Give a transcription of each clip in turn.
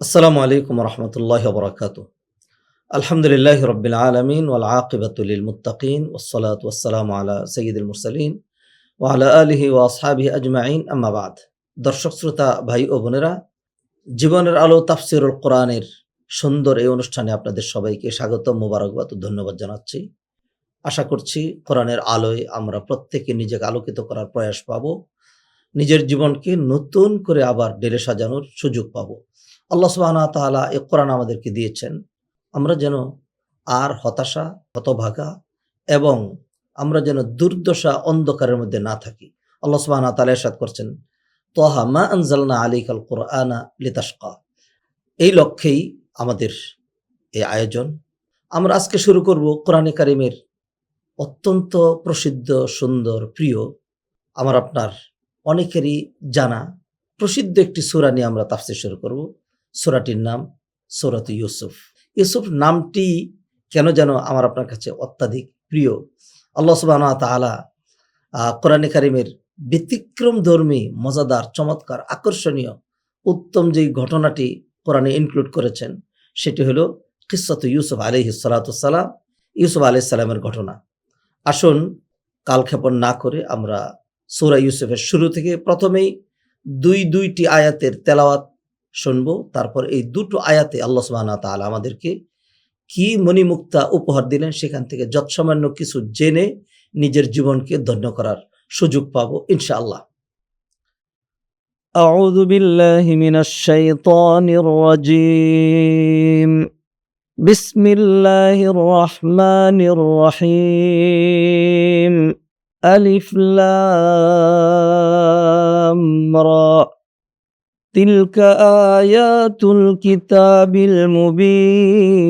আসসালামু আলাইকুম রহমতুল্লাহ বরকাত। আলহামদুলিল্লাহ রবিল আলমিন ওয়াল আকিবাতুল মুতাকিন ওসলাত ওসালাম আলা সঈদুল মুরসালিন ওয়ালা আলহি ও আসহাবি আজমাইন আম্মাবাদ দর্শক, শ্রোতা, ভাই ও বোনেরা, জীবনের আলো তাফসিরুল কোরআনের সুন্দর এই অনুষ্ঠানে আপনাদের সবাইকে স্বাগত মোবারকবাদ ধন্যবাদ জানাচ্ছি। আশা করছি কোরআনের আলোয় আমরা প্রত্যেকে নিজেকে আলোকিত করার প্রয়াস পাব। নিজের জীবনকে নতুন করে আবার ডেলে সাজানোর সুযোগ পাবো। আল্লাহ সুবাহনা তাআলা এ কোরআন আমাদেরকে দিয়েছেন। আমরা যেন আর হতাশা, হতভাগা এবং আমরা যেন দুর্দশা অন্ধকারের মধ্যে না থাকি। আল্লাহ সুবাহনা তাআলা এরশাদ করছেন, তোহা মা আনজালনা আলিকাল কোরআনা লিতাশকা। এই লক্ষ্যেই আমাদের এই আয়োজন। আমরা আজকে শুরু করব কোরআনে কারিমের অত্যন্ত প্রসিদ্ধ, সুন্দর, প্রিয়, আমার আপনার অনেকেরই জানা প্রসিদ্ধ একটি সূরা নিয়ে আমরা তাফসীর শুরু করব। সূরাটির নাম সূরাত ইউসুফ। ইউসুফ নামটি কেন যেন আমার আপনার কাছে অত্যাধিক প্রিয়? আল্লাহ তাআলা আহ, কোরআনে কারিমের ব্যতিক্রম ধর্মী মজাদার চমৎকার আকর্ষণীয় উত্তম যেই ঘটনাটি কোরআনে ইনক্লুড করেছেন সেটি হলো কিসত ইউসুফ আলহি সালাতাম ইউসুফ আলাইহিস সালামের ঘটনা। আসুন কালক্ষেপণ না করে আমরা সূরা ইউসুফের শুরু থেকে প্রথমেই দুই দুইটি আয়াতের তেলাওয়াত শুনবো তারপর এই দুটো আয়াতে আল্লাহ সুবহানাহু ওয়া তাআলা আমাদেরকে কি মণিমুক্তা উপহার দিলেন সেখান থেকে যৎসামান্য কিছু জেনে নিজের জীবনকে ধন্য করার সুযোগ পাবো ইনশাআল্লাহ أعوذ بالله من الشيطان الرجيم بسم الله الرحمن الرحيم ألف لام را تلك آيات الكتاب المبين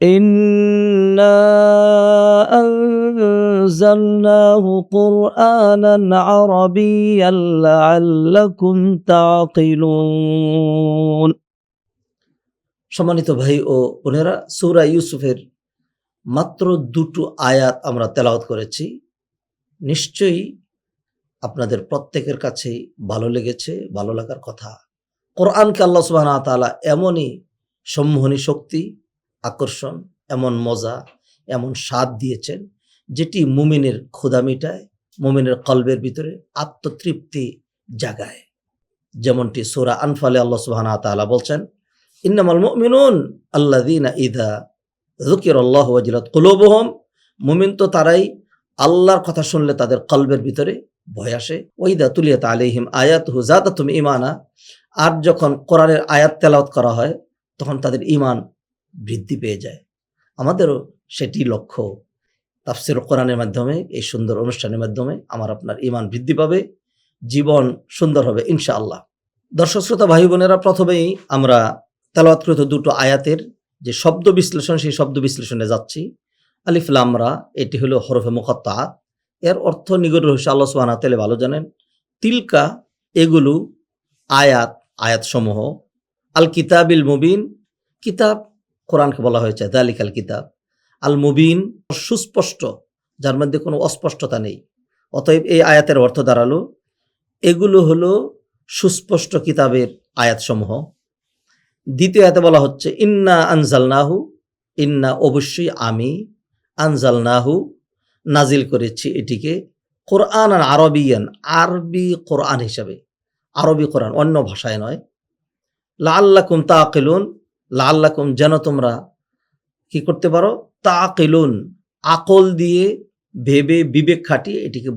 إنا أنزلناه قرآنا عربيا لعلكم تعقلون সম্মানিত ভাই ও বোনেরা সূরা ইউসুফের মাত্র দুটো আয়াত আমরা তেলাওয়াত করেছি নিশ্চয়ই আপনাদের প্রত্যেকের কাছেই ভালো লেগেছে, ভালো লাগার কথা। কোরআনকে আল্লাহ সুবহানাহু ওয়া তাআলা এমনই সম্মোহনী শক্তি, আকর্ষণ, এমন মজা, এমন স্বাদ দিয়েছেন, যেটি মুমিনের ক্ষুদা মিটায়, মুমিনের কলবের ভিতরে আত্মতৃপ্তি জাগায়। যেমনটি সোরা আনফালে আল্লাহ সুবহানাহু ওয়া তাআলা বলছেন, ইন্নামাল মুমিনুন আল্লাযীনা ইযা যুকিরাল্লাহু ওয়াজিলাত কুলুবুহুম। মুমিন তো তারাই আল্লাহর কথা শুনলে তাদের কলবের ভিতরে ভয় আসে। ওইদা তুলিয়াত আলাইহিম আয়াতুহু তুমি ঈমানা। আর যখন কোরআনের আয়াত তেলাওয়াত করা হয়, তখন তাদের ঈমান বৃদ্ধি পেয়ে যায়। আমাদেরও সেটি লক্ষ্য। তাফসির কোরআনের মাধ্যমে, এই সুন্দর অনুষ্ঠানের মাধ্যমে আমার আপনার ঈমান বৃদ্ধি পাবে। জীবন সুন্দর হবে, ইনশাআল্লাহ। দর্শক শ্রোতা, ভাই বোনেরা, প্রথমেই আমরা তেলাওয়াতকৃত দুটো আয়াতের যে শব্দ বিশ্লেষণ, সেই শব্দ বিশ্লেষণে যাচ্ছি। আলিফ লামরা এটি হলো হরফে মুকত্তা এর অর্থ নিগর রহস্য আল্লাহ সুবহানাহু ওয়া তাআলা। ভালো জানেন, তিলকা এগুলো আয়াত আয়াত সমূহ আল কিতাবিল মুবিন, কিতাব কোরআনকে বলা হয়েছে দালিকাল কিতাব। আল মুবিন সুস্পষ্ট, যার মধ্যে কোনো অস্পষ্টতা নেই। অতএব এই আয়াতের অর্থ দাঁড়াল, এগুলো হলো সুস্পষ্ট কিতাবের আয়াতসমূহ। দ্বিতীয় আয়াতে বলা হচ্ছে, ইন্না আনজালনাহু ইন্না অবশ্যই আমি আনজালনাহু নাজিল করেছি এটিকে কোরআন আর আরবিয়ান, আরবি কোরআন হিসাবে। আরবি কোরআন, অন্য ভাষায় নয়। লাল্লাকুম তাকিলুন লাল্লাকুম যেন তোমরা কি করতে পারো? তা তাকিলুন আকল দিয়ে ভেবে বিবেক খাটিয়ে এটিকে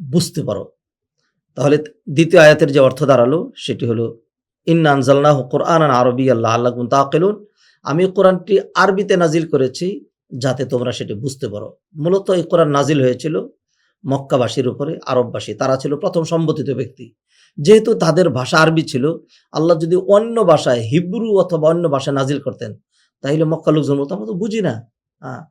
বুঝতে পারো। তাহলে দ্বিতীয় আয়াতের যে অর্থ দাঁড়াল সেটি হলো, ইন্না আনজালনাহু কোরআন আরবি আল্লাহ আল্লাকুম তাকিলুন আমি কোরআনটি আরবিতে নাজিল করেছি যাতে তোমরা সেটি বুঝতে পারো। মূলত এই কোরআন নাজিল হয়েছিল মক্কাবাসীর উপরে, আরববাসী। তারা ছিল প্রথম সম্বোধিত ব্যক্তি। যেহেতু তাদের ভাষা আরবি ছিল, আল্লাহ যদি অন্য ভাষায় হিব্রু অথবা অন্য ভাষায় নাজিল করতেন, তাহলে মক্কা লোকজন বলতো, আমরা তো বুঝি না। হ্যাঁ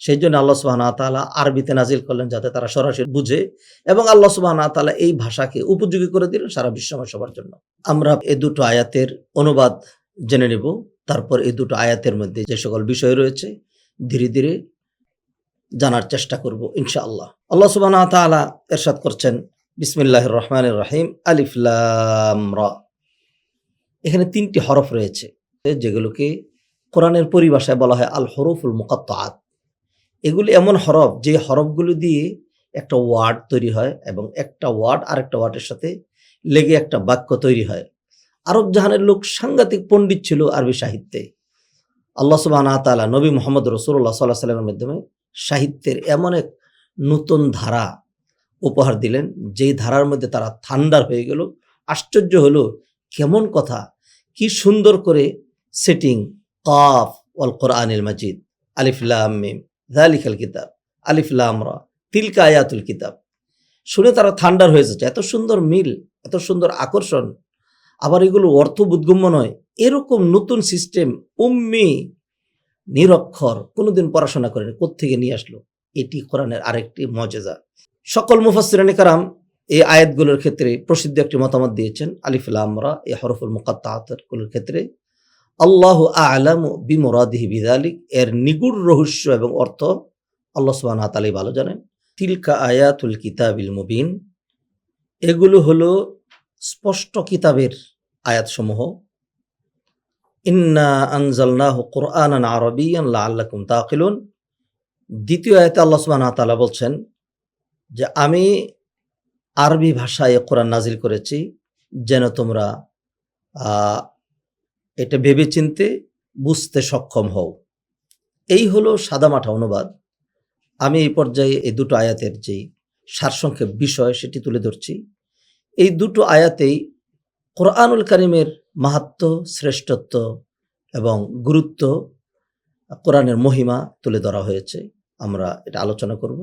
সেই জন্য আল্লাহ সুবাহ তালা আরবিতে নাজিল করলেন যাতে তারা সরাসরি বুঝে এবং আল্লাহ সুবাহ তালা এই ভাষাকে উপযোগী করে দিলেন সারা বিশ্বময় সবার জন্য। আমরা এই দুটো আয়াতের অনুবাদ জেনে নেব। তারপর এই দুটো আয়াতের মধ্যে যে সকল বিষয় রয়েছে ধীরে ধীরে জানার চেষ্টা করব, ইনশাআল্লাহ। আল্লাহ সুবাহ তালা এরশাদ করছেন বিসমিল্লাহ রহমান রাহিম আলিফলাম রা। এখানে তিনটি হরফ রয়েছে, যেগুলোকে কোরআনের পরিভাষায় বলা হয় আল হরফুল মুকাত্তাআত। এগুলি এমন হরফ, যে হরফগুলো দিয়ে একটা ওয়ার্ড তৈরি হয় এবং একটা ওয়ার্ড আরেকটা ওয়ার্ডের সাথে লেগে একটা বাক্য তৈরি হয়। আরব জাহানের লোক সাংঘাতিক পণ্ডিত ছিল আরবি সাহিত্যে। আল্লাহ সুবাহ তাআলা নবী মোহাম্মদ রসুল্লাহ সাল্লাহ সাল্লামের মাধ্যমে সাহিত্যের এমন এক নতুন ধারা উপহার দিলেন, যেই ধারার মধ্যে তারা থান্ডার হয়ে গেল। আশ্চর্য হলো কেমন কথা, কি সুন্দর করে সেটিং, কাফ ওয়াল কোরআনিল মাজিদ আলিফলাম মিম জালিকাল কিতাব আলিফলাম রা, তিলকা আয়াতুল কিতাব। শুনে তারা থান্ডার হয়ে যাচ্ছে। এত সুন্দর মিল, এত সুন্দর আকর্ষণ আবার এগুলো অর্থ বোধগম্য নয়। এরকম নতুন সিস্টেম উম্মি নিরক্ষর কোনোদিন পড়াশোনা করেনি, কোত্থেকে নিয়ে আসলো? এটি কোরআনের আরেকটি মজেজা। সকল মুফাসিরানি কারাম এই আয়াতগুলোর ক্ষেত্রে প্রসিদ্ধ একটি মতামত দিয়েছেন। আলিফুল্লাহ আমরা এই হরফুল মুকাত্তাগুলোর ক্ষেত্রে, আল্লাহ আলাম বিমরাদিহি বিদালিক এর নিগুড় রহস্য এবং অর্থ আল্লাহ সুবাহ তালাই ভালো জানেন। তিলকা আয়াতুল কিতাবিল মুবিন এগুলো হলো স্পষ্ট কিতাবের আয়াতসমূহ, ইন্না আনজালনাহ কোরআনান আরবিয়ান লাআল্লাকুম তাকিলুন। দ্বিতীয় আয়াতে আল্লাহ সুবহানাহু ওয়া তাআলা বলছেন যে, আমি আরবি ভাষায় কোরআন নাজিল করেছি, যেন তোমরা এটা ভেবেচিন্তে বুঝতে সক্ষম হও। এই হলো সাদামাঠা অনুবাদ। আমি এই পর্যায়ে এই দুটো আয়াতের যেই সারসংক্ষেপ বিষয়, সেটি তুলে ধরছি। এই দুটো আয়াতেই কোরআনুল কারিমের মাহাত্ম, শ্রেষ্ঠত্ব এবং গুরুত্ব কোরআনের মহিমা তুলে ধরা হয়েছে। আমরা এটা আলোচনা করব।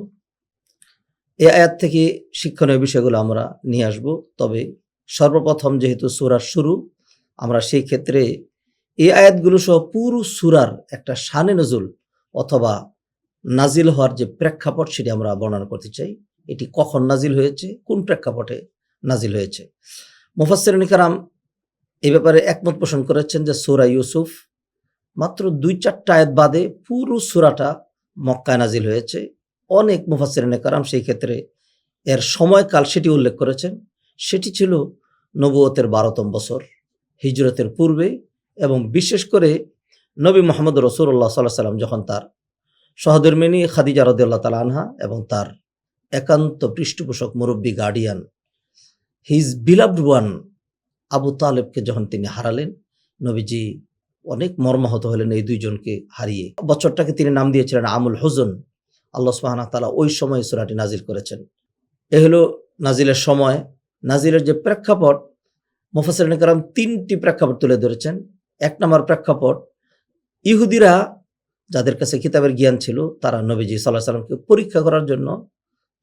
এই আয়াত থেকে শিক্ষণীয় বিষয়গুলো আমরা নিয়ে আসব। তবে সর্বপ্রথম যেহেতু সুরার শুরু, আমরা সেই ক্ষেত্রে এই আয়াতগুলো সহ পুরো সুরার একটা শানে নজুল অথবা নাজিল হওয়ার যে প্রেক্ষাপট সেটি আমরা বর্ণনা করতে চাই। এটি কখন নাজিল হয়েছে, কোন প্রেক্ষাপটে নাজিল হয়েছে। মুফাসসির কারাম এই ব্যাপারে একমত পোষণ করেছেন যে সুরা ইউসুফ মাত্র দুই চারটা আয়াত বাদে পুরো সুরাটা মক্কায় নাজিল হয়েছে। অনেক মুফাসসির কারাম সেই ক্ষেত্রে এর সময়কাল সেটি উল্লেখ করেছেন। সেটি ছিল নবুয়তের বারোতম বছর, হিজরতের পূর্বে এবং বিশেষ করে নবী মোহাম্মদ রসুল্লাহ সাল্লাহ সাল্লাম যখন তার সহধর্মিনী খাদিজা রদুল্লাহ তালা আনহা এবং তার একান্ত পৃষ্ঠপোষক মুরব্বী guardian his beloved one Abu তালেবকে যখন তিনি হারালেন, নবীজি অনেক মর্মাহত হলেন এই দুইজনকে হারিয়ে। বছরটাকে তিনি নাম দিয়েছিলেন আমুল হুজন। আল্লাহ সুবাহানা তালা ওই সময় সুরাটি নাজিল করেছেন। এ হলো নাজিলের সময়। নাজিলের যে প্রেক্ষাপট মুফাসির কারাম তিনটি প্রেক্ষাপট তুলে ধরেছেন। এক নম্বর প্রেক্ষাপট, ইহুদিরা যাদের কাছে কিতাবের জ্ঞান ছিল, তারা নবীজি সাল্লাহ সাল্লামকে পরীক্ষা করার জন্য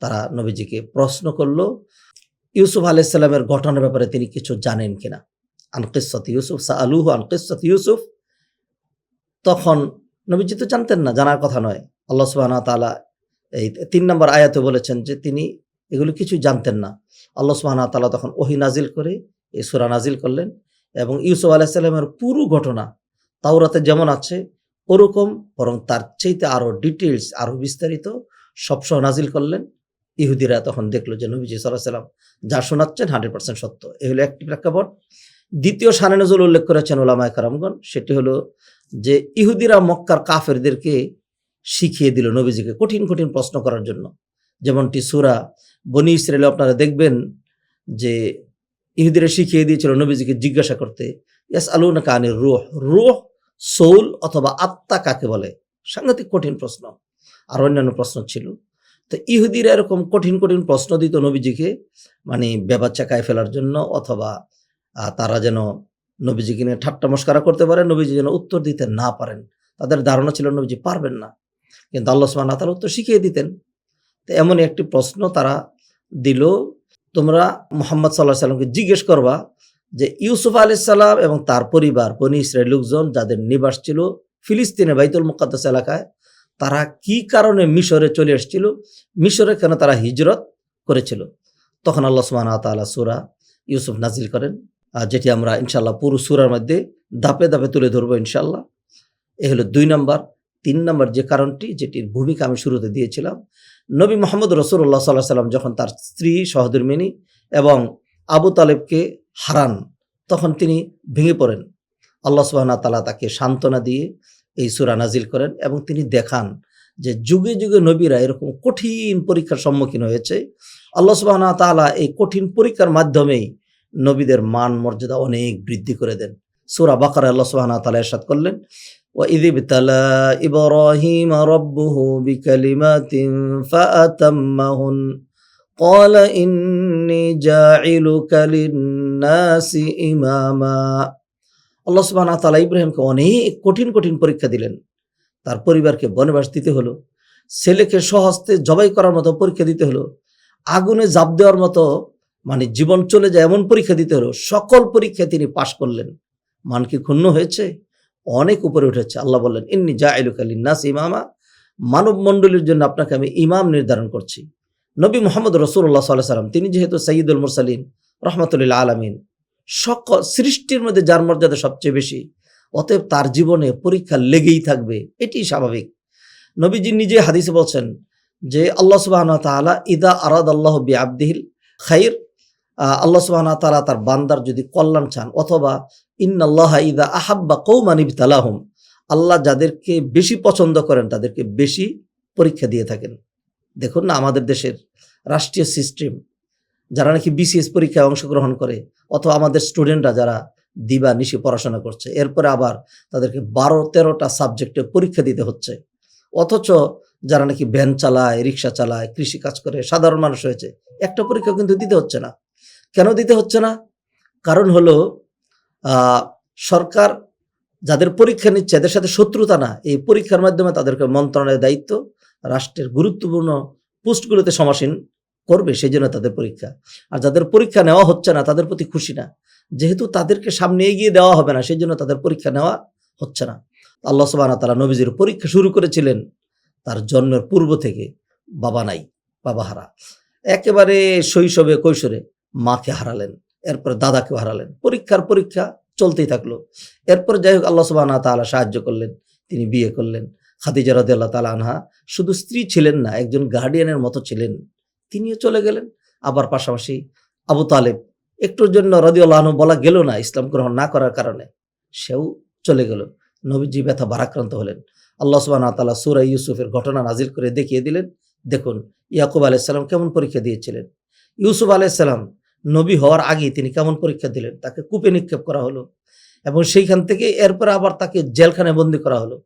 তারা নবীজিকে প্রশ্ন করল। ইউসুফ আলাইসাল্লামের ঘটনার ব্যাপারে তিনি কিছু জানেন কিনা? আনকিসত ইউসুফ সা আলুহ আনকিসত ইউসুফ। তখন নবীজি তো জানতেন না, জানার কথা নয়। আল্লাহ সুবাহ তালা এই তিন নম্বর আয়াতে বলেছেন যে তিনি এগুলো কিছুই জানতেন না। আল্লাহ সুবাহ তালা তখন ওহি নাজিল করে, এই সুরা নাজিল করলেন এবং ইউসুফ আলাইসাল্লামের পুরো ঘটনা, তাওরাতে যেমন আছে, ওরকম, বরং তার চাইতে আরও ডিটেলস আরও বিস্তারিত সবসহ নাজিল করলেন। ইহুদিরা তখন দেখল যে নবীজি সাল্লাহ যা শোনাচ্ছেন হান্ড্রেড পার্সেন্ট সত্য। এ হলো একটি প্রেক্ষাপট। দ্বিতীয় শানে নজরুল উল্লেখ করেছেন ওলামায় কারামগণ, সেটি হলো যে ইহুদিরা মক্কার কাফেরদেরকে শিখিয়ে দিল নবীজিকে কঠিন কঠিন প্রশ্ন করার জন্য। যেমনটি সুরা বনি ইসরায়েলে আপনারা দেখবেন যে ইহুদিরা শিখিয়ে দিয়েছিল নবীজিকে জিজ্ঞাসা করতে ইয়াস আলু না কানের রুহ? রুহ, সৌল অথবা আত্মা কাকে বলে? সাংঘাতিক কঠিন প্রশ্ন। আর অন্যান্য প্রশ্ন ছিল। তো ইহুদিরা এরকম কঠিন কঠিন প্রশ্ন দিত নবীজিকে মানে বেবাচ্চাকায় ফেলার জন্য অথবা তারা যেন নবীজিকে নিয়ে ঠাট্টা মস্কারা করতে পারে নবীজি যেন উত্তর দিতে না পারেন। তাদের ধারণা ছিল নবীজি পারবেন না। কিন্তু আল্লাহ ওয়া উত্তর শিখিয়ে দিতেন। তো এমনই একটি প্রশ্ন তারা দিল, তোমরা মোহাম্মদ সাল্লাহ সাল্লামকে জিজ্ঞেস করবা যে, ইউসুফ আলাইহিস সালাম এবং তার পরিবার, বনি ইসরায়েল লোকজন যাদের নিবাস ছিল ফিলিস্তিনে বাইতুল মুকাদ্দাস এলাকায় তারা কি কারণে মিশরে চলে এসেছিল? মিশরে কেন তারা হিজরত করেছিল? তখন আল্লাহ সুবহানাহু ওয়া তাআলা সূরা ইউসুফ নাজিল করেন যেটি আমরা ইনশাল্লাহ পুরো সুরার মধ্যে ধাপে ধাপে তুলে ধরবো ইনশাল্লাহ এ হলো দুই নম্বর। তিন নম্বর যে কারণটি, যেটির ভূমিকা আমি শুরুতে দিয়েছিলাম, নবী মোহাম্মদ রসুল্লাহ সাল্লাহ সাল্লাম যখন তার স্ত্রী সহধর্মিনী এবং আবু তালেবকে হারান, তখন তিনি ভেঙে পড়েন। আল্লাহ সুবাহ তালা তাকে সান্ত্বনা দিয়ে এই সুরা নাজিল করেন এবং তিনি দেখান যে যুগে যুগে নবীরা এরকম কঠিন পরীক্ষার সম্মুখীন হয়েছে আল্লাহ সুবাহ তালা এই কঠিন পরীক্ষার মাধ্যমেই নবীদের মান মর্যাদা অনেক বৃদ্ধি করে দেন সুরা বাকার আল্লাহ সুবাহ তালা এরশাদ করলেন وإذ ابتلى إبراهيم ربه بكلمات فأتمهن قال إني جاعلك للناس إماما আল্লাহ সুবাহ তালা ইব্রাহিমকে অনেক কঠিন কঠিন পরীক্ষা দিলেন। তার পরিবারকে বনবাস দিতে হলো। ছেলেকে সহস্তে জবাই করার মতো পরীক্ষা দিতে হলো। আগুনে জাপ দেওয়ার মতো মানে জীবন চলে যায় এমন পরীক্ষা দিতে হলো। সকল পরীক্ষা তিনি পাশ করলেন। মান কি ক্ষুণ্ণ হয়েছে? অনেক উপরে উঠেছে। আল্লাহ বললেন, ইন্নি জা নাস ইমামা। মানব মণ্ডলীর জন্য আপনাকে আমি ইমাম নির্ধারণ করছি। নবী মোহাম্মদ রসুল্লাহ সাল্লাহ সাল্লাম তিনি যেহেতু সঈদুল মুরসালিন রহমতুল্লাহ আলমিন সকল সৃষ্টির মধ্যে যার মর্যাদা সবচেয়ে বেশি, অতএব তার জীবনে পরীক্ষা লেগেই থাকবে। এটি স্বাভাবিক। নবীজি নিজে হাদিসে বলছেন যে, আল্লাহ সুবাহ তাআলা ইদা আরাদ আল্লাহ বি আব্দিহিল খাইর আল্লাহ সুবাহ তাআলা তার বান্দার যদি কল্যাণ চান, অথবা ইন্নাল্লাহ ইদা আহাব্বা কৌমান তালাহম আল্লাহ যাদেরকে বেশি পছন্দ করেন তাদেরকে বেশি পরীক্ষা দিয়ে থাকেন। দেখুন না, আমাদের দেশের রাষ্ট্রীয় সিস্টেম যারা নাকি বিসিএস পরীক্ষায় অংশগ্রহণ করে অথবা আমাদের স্টুডেন্টরা যারা দিবা, নিশি পড়াশোনা করছে, এরপরে আবার তাদেরকে বারো, তেরোটা সাবজেক্টে পরীক্ষা দিতে হচ্ছে। অথচ যারা নাকি ভ্যান চালায়, রিক্সা চালায়, কৃষি কাজ করে, সাধারণ মানুষ হয়েছে, একটা পরীক্ষা কিন্তু দিতে হচ্ছে না। কেন দিতে হচ্ছে না? কারণ হলো সরকার যাদের পরীক্ষা নিচ্ছে, এদের সাথে শত্রুতা না। এই পরীক্ষার মাধ্যমে তাদেরকে মন্ত্রণালয়ের দায়িত্ব, রাষ্ট্রের গুরুত্বপূর্ণ পোস্টগুলোতে সমাসীন করবে সেই জন্য তাদের পরীক্ষা। আর যাদের পরীক্ষা নেওয়া হচ্ছে না, তাদের প্রতি খুশি না। যেহেতু তাদেরকে সামনে এগিয়ে দেওয়া হবে না সেই জন্য তাদের পরীক্ষা নেওয়া হচ্ছে না। আল্লাহ সুবাহ তারা নবীজির পরীক্ষা শুরু করেছিলেন, তার জন্মের পূর্ব থেকে বাবা নাই, বাবা হারা। একেবারে শৈশবে, কৈশোরে মাকে হারালেন, এরপরে দাদাকেও হারালেন। পরীক্ষার পরীক্ষা চলতেই থাকল। এরপর যাই হোক আল্লাহ সুবাহ তাআলা সাহায্য করলেন, তিনি বিয়ে করলেন। খাদিজা রাদিয়াল্লাহু তাআলা আনহা শুধু স্ত্রী ছিলেন না, একজন গার্ডিয়ানের মতো ছিলেন। তিনিও চলে গেলেন। আবার পাশাপাশি আবু তালেব একটুর জন্য রাদিয়াল্লাহু আনহু বলা গেল না ইসলাম গ্রহণ না করার কারণে, সেও চলে গেল। নবীজি ব্যথা ভারাক্রান্ত হলেন। আল্লাহ সুবহানাহু ওয়া তাআলা সূরা ইউসুফের ঘটনা নাজিল করে দেখিয়ে দিলেন। দেখুন, ইয়াকুব আলাইহিস সালাম কেমন পরীক্ষা দিয়েছিলেন? ইউসুফ আলাইহিস সালাম নবী হওয়ার আগে তিনি কেমন পরীক্ষা দিলেন? তাকে কূপে নিক্ষেপ করা হলো এবং সেইখান থেকে এরপরে আবার তাকে জেলখানায় বন্দি করা হলো।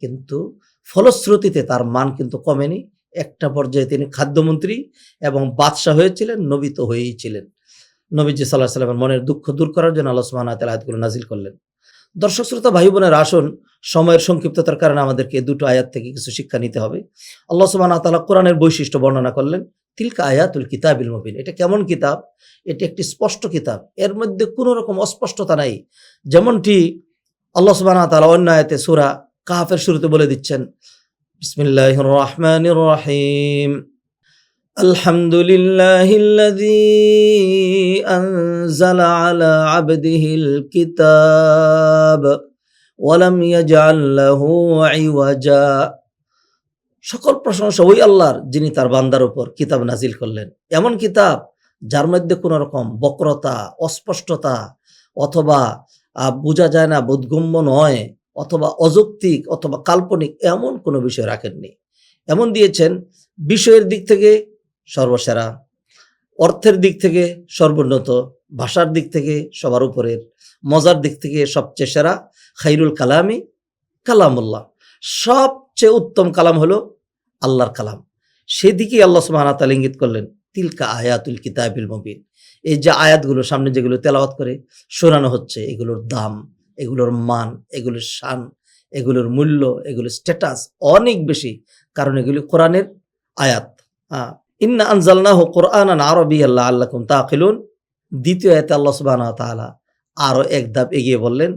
কিন্তু ফলশ্রুতিতে তার মান কিন্তু কমেনি। একটা পর্যায়ে তিনি খাদ্যমন্ত্রী এবং বাদশাহ হয়েছিলেন, নবী তো হয়েই ছিলেন। নবীজি সাল্লাহ সাল্লামের মনের দুঃখ দূর করার জন্য আল্লাহ তাআলা আয়াতগুলো নাজিল করলেন। দর্শক শ্রোতা ভাই বোনের আসন, সময়ের সংক্ষিপ্ততার কারণে আমাদেরকে দুটো আয়াত থেকে কিছু শিক্ষা নিতে হবে। আল্লাহ সুবহানাহু ওয়া তাআলা কোরআনের বৈশিষ্ট্য বর্ণনা করলেন, তিলকা আয়াতুল কিতাবিল মুবিন। এটা কেমন কিতাব? এটি একটি স্পষ্ট কিতাব। এর মধ্যে কোনো রকম অস্পষ্টতা নাই। যেমনটি আল্লাহ সুবহানাহু ওয়া তাআলা অন্য আয়াতে সূরা কাহাফের শুরুতে বলে দিচ্ছেন বিসমিল্লাহির রহমানির রহিম الحمد لله الذي أنزل على عبده الكتاب ولم يجعل له عوجا সকল প্রশংসা ওই আল্লাহর যিনি তার বান্দার উপর কিতাব নাজিল করলেন এমন কিতাব যার মধ্যে কোনো রকম বক্রতা অস্পষ্টতা অথবা আহ, বোঝা যায় না বোধগম্য নয় অথবা অযৌক্তিক অথবা কাল্পনিক এমন কোনো বিষয় রাখেননি। এমন দিয়েছেন, বিষয়ের দিক থেকে সর্বসেরা, অর্থের দিক থেকে সর্বোন্নত, ভাষার দিক থেকে সবার উপরের, মজার দিক থেকে সবচেয়ে সেরা, খাইরুল কালামি, কালামুল্লাহ। সবচেয়ে উত্তম কালাম হলো আল্লাহর কালাম। সেদিকেই আল্লাহ সুবহানাহু ওয়া তাআলা ইঙ্গিত করলেন, তিলকা আয়াতুল কিতাবিল মুবিন। এই যে আয়াতগুলো সামনে যেগুলো তেলাওয়াত করে, শোনানো হচ্ছে, এগুলোর দাম এগুলোর মান, এগুলোর শান, এগুলোর মূল্য, এগুলোর স্ট্যাটাস অনেক বেশি। কারণ এগুলি কোরআনের আয়াত। হ্যাঁ ইন্না আনজালনাহু কোরআনান আরবিয়াল্লাহ আল্লাকুম তাকিলুন দ্বিতীয় আয়াতে আল্লাহ সুবহানাহু ওয়া তাআলা আরও এক ধাপ এগিয়ে বললেন,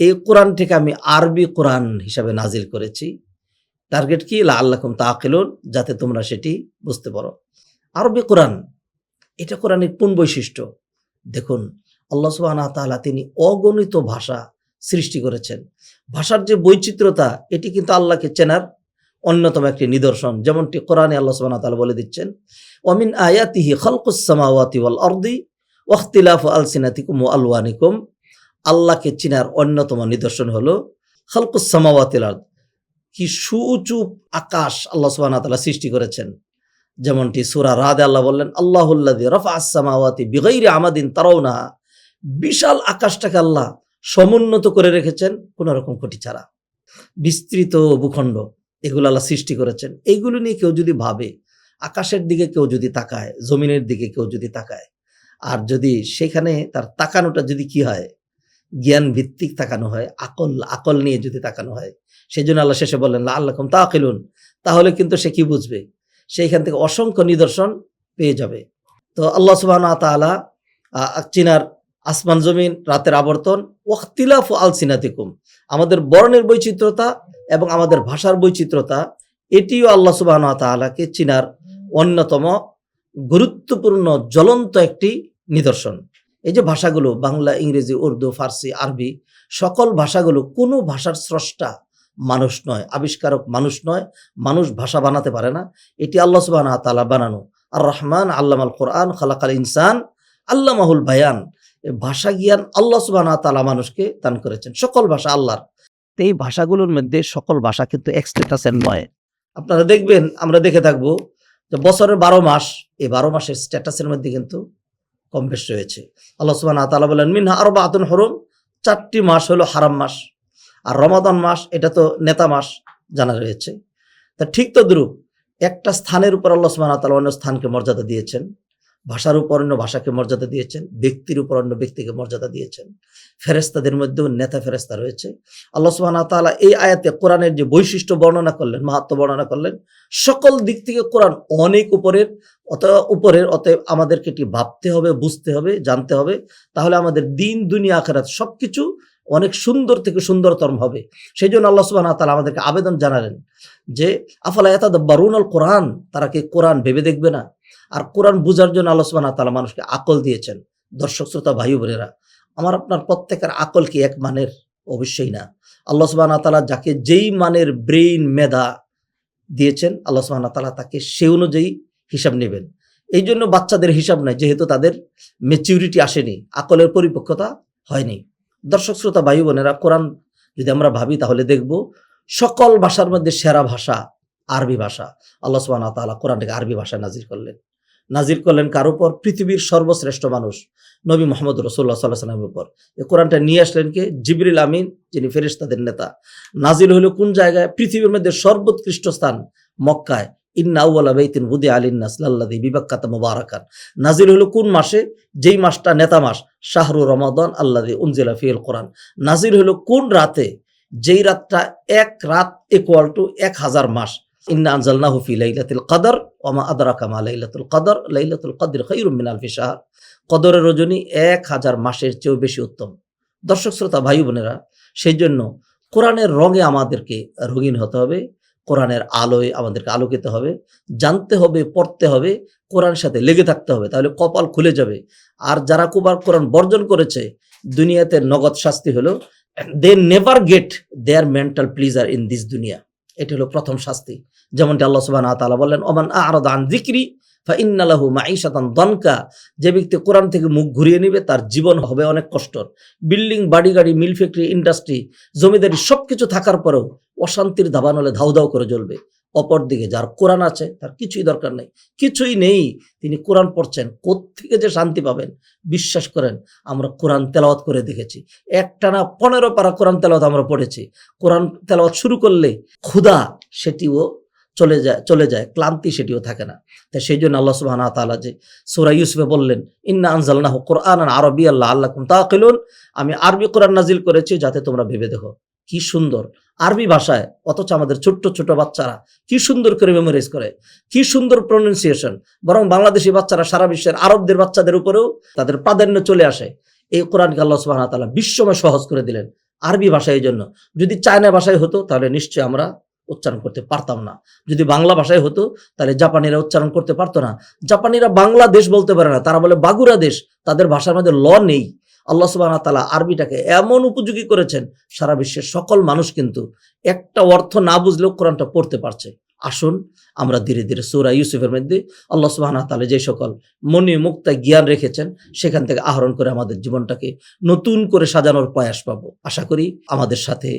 এই কোরআনটিকে আমি আরবি কোরআন হিসাবে নাজিল করেছি। টার্গেট কি? লা আল্লাকুম তাকিলুন যাতে তোমরা সেটি বুঝতে পারো। আরবি কোরআন, এটা কোরআনের কোন বৈশিষ্ট্য? দেখুন, আল্লাহ সুবহানাহু ওয়া তাআলা তিনি অগণিত ভাষা সৃষ্টি করেছেন। ভাষার যে বৈচিত্র্যতা, এটি কিন্তু আল্লাহকে চেনার অন্যতম একটি নিদর্শন, যেমনটি কোরআনে আল্লাহ সুবহানাহু ওয়া বলে দিচ্ছেন, ওয়ামিন আয়াতিহি খালকুস সামাওয়াতি ওয়াল আরদি ওয়াখতিলাফু আলসিনাতিকুম ওয়া আলওয়ানিকুম। আল্লাহকে চিনার অন্যতম নিদর্শন হলো খালকুস সামাওয়াতিল আরদ। কি সুউঁচু আকাশ আল্লাহ সুবহানাহু ওয়া তাআলা সৃষ্টি করেছেন। যেমনটি সূরা রাদে আল্লাহ বললেন, আল্লাহুল্লাযী রাফা'আস সামাওয়াতি বিগাইরি আমাদিন তারাউনাহা। বিশাল আকাশটাকে আল্লাহ সমুন্নত করে রেখেছেন কোনো রকম খুঁটি ছাড়া। বিস্তৃত ভূখণ্ড এগুলো আল্লাহ সৃষ্টি করেছেন। এইগুলো নিয়ে কেউ যদি ভাবে, আকাশের দিকে কেউ যদি তাকায়, জমিনের দিকে কেউ যদি তাকায়, আর যদি সেখানে তার তাকানোটা যদি কি হয় জ্ঞান ভিত্তিক তাকানো হয়, আকল আকল নিয়ে যদি তাকানো হয় সেই জন্য আল্লাহ শেষে বললেন আল্লাহ তা আকিলুন তাহলে কিন্তু সে কি বুঝবে? সেইখান থেকে অসংখ্য নিদর্শন পেয়ে যাবে। তো আল্লাহ সুবাহ তালা চিনার আসমান জমিন, রাতের আবর্তন ওয়াক্তিলাফ আল সিনাতিকুম আমাদের বর্ণের বৈচিত্র্যতা এবং আমাদের ভাষার বৈচিত্র্যতা, এটিও আল্লাহ সুবাহ তালাকে চিনার অন্যতম গুরুত্বপূর্ণ জ্বলন্ত একটি নিদর্শন। এই যে ভাষাগুলো, বাংলা, ইংরেজি, উর্দু, ফার্সি, আরবি, সকল ভাষাগুলো কোনো ভাষার স্রষ্টা মানুষ নয়, আবিষ্কারক মানুষ নয়, মানুষ ভাষা বানাতে পারে না। এটি আল্লাহ সুবাহ তালা বানানো। আর রহমান আল্লাম আল কোরআন, খালাকাল ইনসান, আল্লামাহুল বায়ান। ভাষা জ্ঞান আল্লাহ সুবাহ তালা মানুষকে দান করেছেন। সকল ভাষা আল্লাহর। এই ভাষাগুলোর মধ্যে সকল ভাষা কিন্তু এক স্ট্যাটাসের নয়। আপনারা দেখবেন, আমরা দেখে থাকব যে বছরের বারো মাস, এই বারো মাসের স্ট্যাটাসের মধ্যে কিন্তু কম বেশ রয়েছে। আল্লাহ সুবাহ তালা বলেন, মিনহা আরও আতুন হরম চারটি মাস হলো হারাম মাস। আর রমাদান মাস, এটা তো নেতা মাস, জানা রয়েছে। তা ঠিক তো দ্রুপ একটা স্থানের উপর আল্লাহ সুবাহ তালা অন্য স্থানকে মর্যাদা দিয়েছেন। ভাষার উপর অন্য ভাষাকে মর্যাদা দিয়েছেন, ব্যক্তির উপর অন্য ব্যক্তিকে মর্যাদা দিয়েছেন। ফেরেস্তাদের মধ্যেও নেতা ফেরেস্তা রয়েছে। আল্লাহ সুবাহ তাআলা এই আয়াতে কোরআনের যে বৈশিষ্ট্য বর্ণনা করলেন, মাহাত্ম বর্ণনা করলেন, সকল দিক থেকে কোরআন অনেক উপরের, অত উপরের, অতএব আমাদেরকে এটি ভাবতে হবে, বুঝতে হবে, জানতে হবে। তাহলে আমাদের দিন, দুনিয়া, আখেরাত সবকিছু অনেক সুন্দর থেকে সুন্দরতম হবে। সেই জন্য আল্লাহ সুবাহ তালা আমাদেরকে আবেদন জানালেন যে, আফালা বারুন আল কোরআন তারা কি কোরআন ভেবে দেখবে না? আর কোরআন বুঝার জন্য সুবাহ তাআলা মানুষকে আকল দিয়েছেন। দর্শক, শ্রোতা, ভাই বোনেরা, আমার আপনার প্রত্যেকের আকল কি এক মানের? অবশ্যই না। আল্লাহ সুবাহ তালা যাকে যেই মানের ব্রেইন মেধা দিয়েছেন, আল্লাহ সুবাহ তালা তাকে সে অনুযায়ী হিসাব নেবেন। এই জন্য বাচ্চাদের হিসাব নাই, যেহেতু তাদের মেচিউরিটি আসেনি, আকলের পরিপক্কতা হয়নি। দর্শক, শ্রোতা, ভাই বোনেরা, কোরআন যদি আমরা ভাবি, তাহলে দেখব সকল ভাষার মধ্যে সেরা ভাষা আরবি ভাষা। আল্লাহ সুবাহ তালা কোরআনটাকে আরবি ভাষায় নাজির করলেন। নাজির করলেন কার উপর? পৃথিবীর সর্বশ্রেষ্ঠ মানুষ, নবী মোহাম্মদ রসুল্লাহ সাল্লাহ সাল্লামের উপর। এই কোরআনটা নিয়ে আসলেন কে? জিবরিল আমিন, যিনি ফেরেশতাদের নেতা। নাজিল হলো কোন জায়গায়? পৃথিবীর মধ্যে সর্বোৎকৃষ্ট স্থান মক্কায়। ইন্না আউ্লা বাইতিন হুদে আলিন্নাস লাল্লাদি বিবাক্কাত মুবারাকান। নাজিল হলো কোন মাসে? যেই মাসটা নেতা মাস, শাহরু রমাদান আল্লাদি উনজিলা ফিল কোরআন। নাজিল হলো কোন রাতে? যেই রাতটা এক রাত ইকুয়াল টু এক হাজার মাস। ইন্না আনজালনাহু ফি লাইলাতুল কদর ওমা আদরাকা মা লাইলাতুল কদর লাইলাতুল কদর খায়রুম মিন আলফি শাহর কদরের রজনী এক হাজার মাসের চেয়েও বেশি উত্তম। দর্শক, শ্রোতা, ভাই বোনেরা সেই জন্য কোরআনের রঙে আমাদেরকে রঙিন হতে হবে, কোরআনের আলোয় আমাদেরকে আলোকিত হবে, জানতে হবে, পড়তে হবে, কোরআনের সাথে লেগে থাকতে হবে, তাহলে কপাল খুলে যাবে। আর যারা কুবার কোরআন বর্জন করেছে, দুনিয়াতে নগদ শাস্তি হলো they never get their mental pleasure in this দুনিয়া। এটা হলো প্রথম শাস্তি। যেমনটি আল্লাহ সুবাহ তালা বললেন, ওমান আরদ আন যিকরি ফাইন্নালাহু মাঈশাতান দনকা যে ব্যক্তি কোরআন থেকে মুখ ঘুরিয়ে নিবে, তার জীবন হবে অনেক কষ্টর। বিল্ডিং বাড়ি গাড়ি মিল ফ্যাক্টরি, ইন্ডাস্ট্রি, জমিদারি সবকিছু থাকার পরেও অশান্তির দাবান হলে ধাউ ধাউ করে জ্বলবে। অপরদিকে, যার কোরআন আছে, তার কিছুই দরকার নেই। কিছুই নেই। তিনি কোরআন পড়ছেন, কোত্থেকে যে শান্তি পাবেন? বিশ্বাস করেন, আমরা কোরআন তেলাওয়াত করে দেখেছি। একটানা পনেরো পারা কোরআন তেলাওয়াত আমরা পড়েছি। কোরআন তেলাওয়াত শুরু করলে ক্ষুধা সেটিও চলে যায় চলে যায়, ক্লান্তি সেটিও থাকে না। তাই সেই জন্য আল্লাহ সুবাহ তাআলা যে সূরা ইউসুফে বললেন, ইন্না আনজালনাহু কোরআন আরবি আল্লাহ আল্লাহ তাকিলুন আমি আরবি কোরআন নাজিল করেছি যাতে তোমরা ভেবে দেখো। কি সুন্দর। আরবি ভাষায়, অথচ আমাদের ছোট্ট ছোট বাচ্চারা কি সুন্দর করে মেমোরাইজ করে, কি সুন্দর প্রনাউন্সিয়েশন বরং বাংলাদেশি বাচ্চারা সারা বিশ্বের আরবদের বাচ্চাদের উপরেও তাদের প্রাধান্য চলে আসে। এই কোরআনকে আল্লাহ সুবাহ তাআলা বিশ্বময় সহজ করে দিলেন আরবি ভাষায় জন্য। যদি চায়না ভাষায় হতো, তাহলে নিশ্চয়ই আমরা উচ্চারণ করতে পারতাম না। যদি বাংলা ভাষায় হতো, তাহলে জাপানিরা উচ্চারণ করতে পারতো না। জাপানিরা বাংলাদেশ বলতে পারে না, তারা বলে বাগুরা দেশ। তাদের ভাষার মধ্যে ল নেই। আল্লাহ সুবাহ তালা আরবিটাকে এমন উপযোগী করেছেন, সারা বিশ্বের সকল মানুষ কিন্তু একটা অর্থ না বুঝলেও কোরআনটা পড়তে পারছে। আসুন, আমরা ধীরে ধীরে সূরা ইউসুফের মধ্যে আল্লাহ সুবহানাহু তালে যে সকল মনে মুক্তা জ্ঞান রেখেছেন, সেখান থেকে আহরণ করে আমাদের জীবনটাকে নতুন করে সাজানোর প্রয়াস পাবো। আশা করি আমাদের সাথে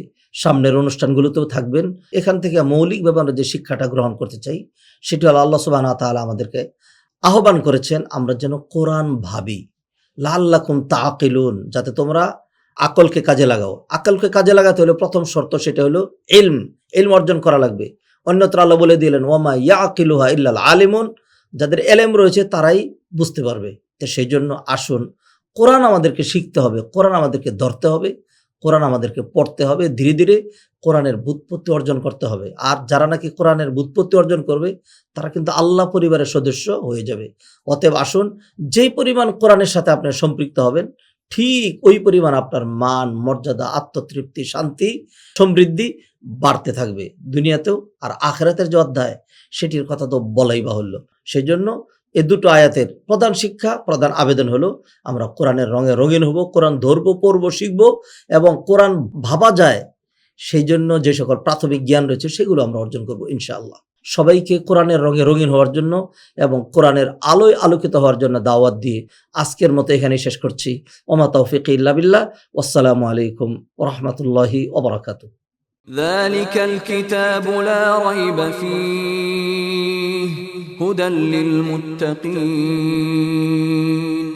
সামনের অনুষ্ঠানগুলোতেও থাকবেন। এখান থেকে মৌলিকভাবে আমরা যে শিক্ষাটা গ্রহণ করতে চাই, সেটি হলো আল্লাহ সুবহানাহু তালা আমাদেরকে আহ্বান করেছেন, আমরা যেন কোরআন ভাবি। লাল্লাকুম তাকিলুন যাতে তোমরা আকলকে কাজে লাগাও। আকলকে কাজে লাগাতে হলে প্রথম শর্ত সেটা হলো এলম এলম অর্জন করা লাগবে। অন্যত্র আল্লাহ বলে দিলেন ওমা ইয়া আকিলুহা ইল্লাল আলিমুন যাদের এলেম রয়েছে তারাই বুঝতে পারবে। তো সেই জন্য আসুন, কোরআন আমাদেরকে শিখতে হবে, কোরআন আমাদেরকে ধরতে হবে, কোরআন আমাদেরকে পড়তে হবে ধীরে ধীরে। কোরআনের বুৎপত্তি অর্জন করতে হবে। আর যারা নাকি কোরআনের বুৎপত্তি অর্জন করবে, তারা কিন্তু আল্লাহ পরিবারের সদস্য হয়ে যাবে। অতএব আসুন, যেই পরিমাণ কোরআনের সাথে আপনি সম্পৃক্ত হবেন, ঠিক ওই পরিমাণ আপনার মান, মর্যাদা, আত্মতৃপ্তি, শান্তি, সমৃদ্ধি বাড়তে থাকবে দুনিয়াতেও আর আখেরাতের যে অধ্যায়, সেটির কথা তো বলাই বাহুল্য। সেই জন্য এ দুটো আয়াতের প্রধান শিক্ষা, প্রধান আবেদন হলো, আমরা কোরআনের রঙে রঙিন হব, কোরআন ধরবো, পড়ব, শিখব এবং কোরআন ভাবা যায় সেই জন্য যে সকল প্রাথমিক জ্ঞান রয়েছে সেগুলো আমরা অর্জন করব ইনশাআল্লাহ সবাইকে কোরআনের রঙে রঙিন হওয়ার জন্য এবং কোরআনের আলোয় আলোকিত হওয়ার জন্য দাওয়াত দিয়ে আজকের মতো এখানেই শেষ করছি ওমা তৌফিক ইল্লা বিল্লাহ আসসালামু আলাইকুম ওরহমতুল্লাহি ওবরাকাতু ذلك الكتاب لا ريب فيه هدى للمتقين